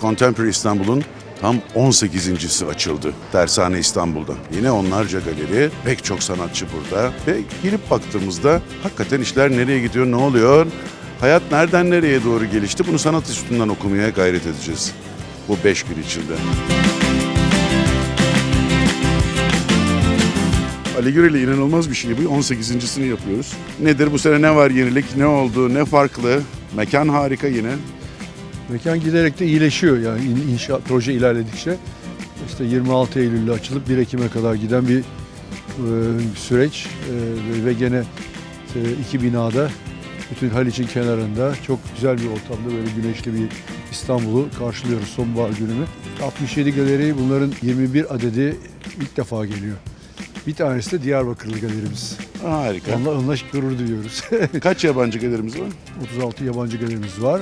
Contemporary İstanbul'un tam 18.si açıldı. Dershane İstanbul'da. Yine onlarca galeri, pek çok sanatçı burada. Ve girip baktığımızda hakikaten işler nereye gidiyor, ne oluyor? Hayat nereden nereye doğru gelişti? Bunu sanat üstünden okumaya gayret edeceğiz. Bu beş gün içinde. Ali Gürel'le inanılmaz bir şey bu. 18.sini yapıyoruz. Nedir bu sene ne var yenilik, ne oldu, ne farklı? Mekan harika yine. Mekan giderek de iyileşiyor yani in- inşaat proje ilerledikçe. İşte 26 Eylül'de açılıp 1 Ekim'e kadar giden bir e, süreç E, ve- gene e, iki binada bütün Haliç'in kenarında çok güzel bir ortamda böyle güneşli bir İstanbul'u karşılıyoruz sonbahar gününü. 67 galeri bunların 21 adedi ilk defa geliyor. Bir tanesi de Diyarbakırlı galerimiz. Harika. Onunla, onunla gurur duyuyoruz. Kaç yabancı gelirimiz var? 36 yabancı galerimiz var.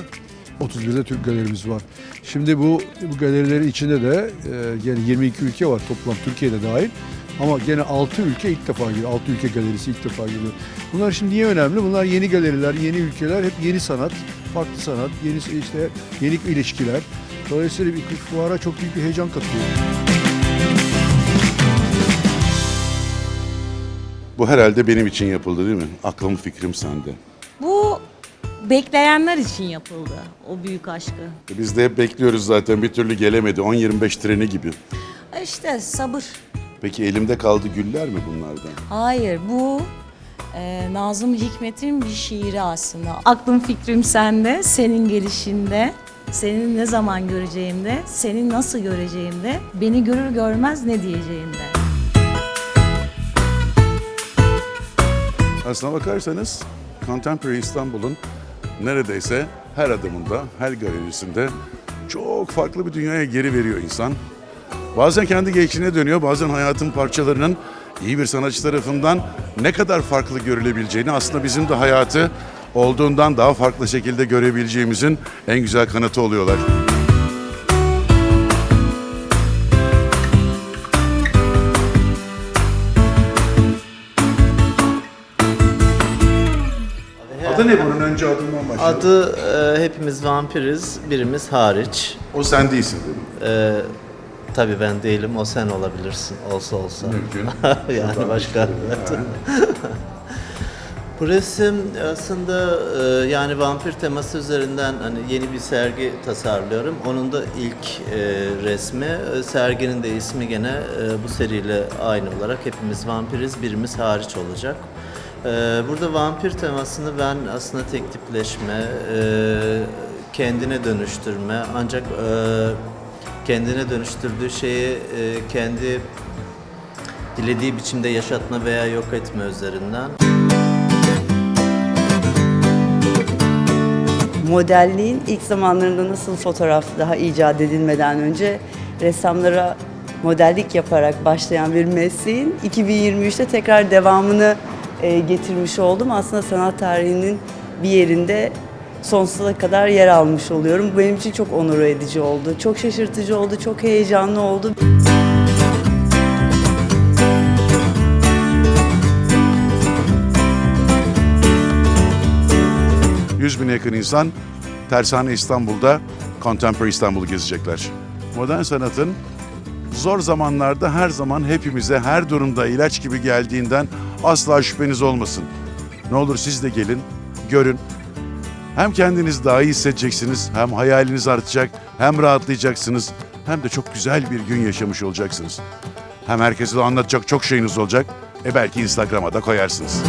31 de Türk galerimiz var. Şimdi bu bu galerilerin içinde de e, gene 22 ülke var toplam Türkiye'de dahil. Ama gene 6 ülke ilk defa geliyor. 6 ülke galerisi ilk defa geliyor. Bunlar şimdi niye önemli? Bunlar yeni galeriler, yeni ülkeler, hep yeni sanat, farklı sanat, yeni işte yeni ilişkiler. Dolayısıyla bir fuara çok büyük bir heyecan katıyor. Bu herhalde benim için yapıldı değil mi? Aklım fikrim sende. Bu bekleyenler için yapıldı o büyük aşkı. Biz de hep bekliyoruz zaten bir türlü gelemedi. 10-25 treni gibi. İşte sabır. Peki elimde kaldı güller mi bunlardan? Hayır bu e, Nazım Hikmet'in bir şiiri aslında. Aklım fikrim sende, senin gelişinde, senin ne zaman göreceğimde, seni nasıl göreceğimde, beni görür görmez ne diyeceğimde. Aslına bakarsanız Contemporary İstanbul'un neredeyse her adımında, her galerisinde çok farklı bir dünyaya geri veriyor insan. Bazen kendi geçine dönüyor, bazen hayatın parçalarının iyi bir sanatçı tarafından ne kadar farklı görülebileceğini aslında bizim de hayatı olduğundan daha farklı şekilde görebileceğimizin en güzel kanıtı oluyorlar. Adı ne bunun? Önce adından başlayalım. Adı e, hepimiz vampiriz, birimiz hariç. O sen değilsin dedim. E, tabii ben değilim, o sen olabilirsin, olsa olsa. Mümkün. yani başka. Bu resim aslında e, yani vampir teması üzerinden hani yeni bir sergi tasarlıyorum. Onun da ilk e, resmi. E, Serginin de ismi gene e, bu seriyle aynı olarak hepimiz vampiriz, birimiz hariç olacak. E, Burada vampir temasını ben aslında tek tipleşme, e, kendine dönüştürme ancak e, kendine dönüştürdüğü şeyi e, kendi dilediği biçimde yaşatma veya yok etme üzerinden. modelliğin ilk zamanlarında nasıl fotoğraf daha icat edilmeden önce ressamlara modellik yaparak başlayan bir mesleğin 2023'te tekrar devamını e, getirmiş oldum. Aslında sanat tarihinin bir yerinde sonsuza kadar yer almış oluyorum. Bu benim için çok onur edici oldu. Çok şaşırtıcı oldu, çok heyecanlı oldu. Yüz bine yakın insan Tersane İstanbul'da Contemporary İstanbul'u gezecekler. Modern sanatın zor zamanlarda her zaman hepimize her durumda ilaç gibi geldiğinden asla şüpheniz olmasın. Ne olur siz de gelin, görün. Hem kendiniz daha iyi hissedeceksiniz, hem hayaliniz artacak, hem rahatlayacaksınız, hem de çok güzel bir gün yaşamış olacaksınız. Hem herkese de anlatacak çok şeyiniz olacak. E belki Instagram'a da koyarsınız.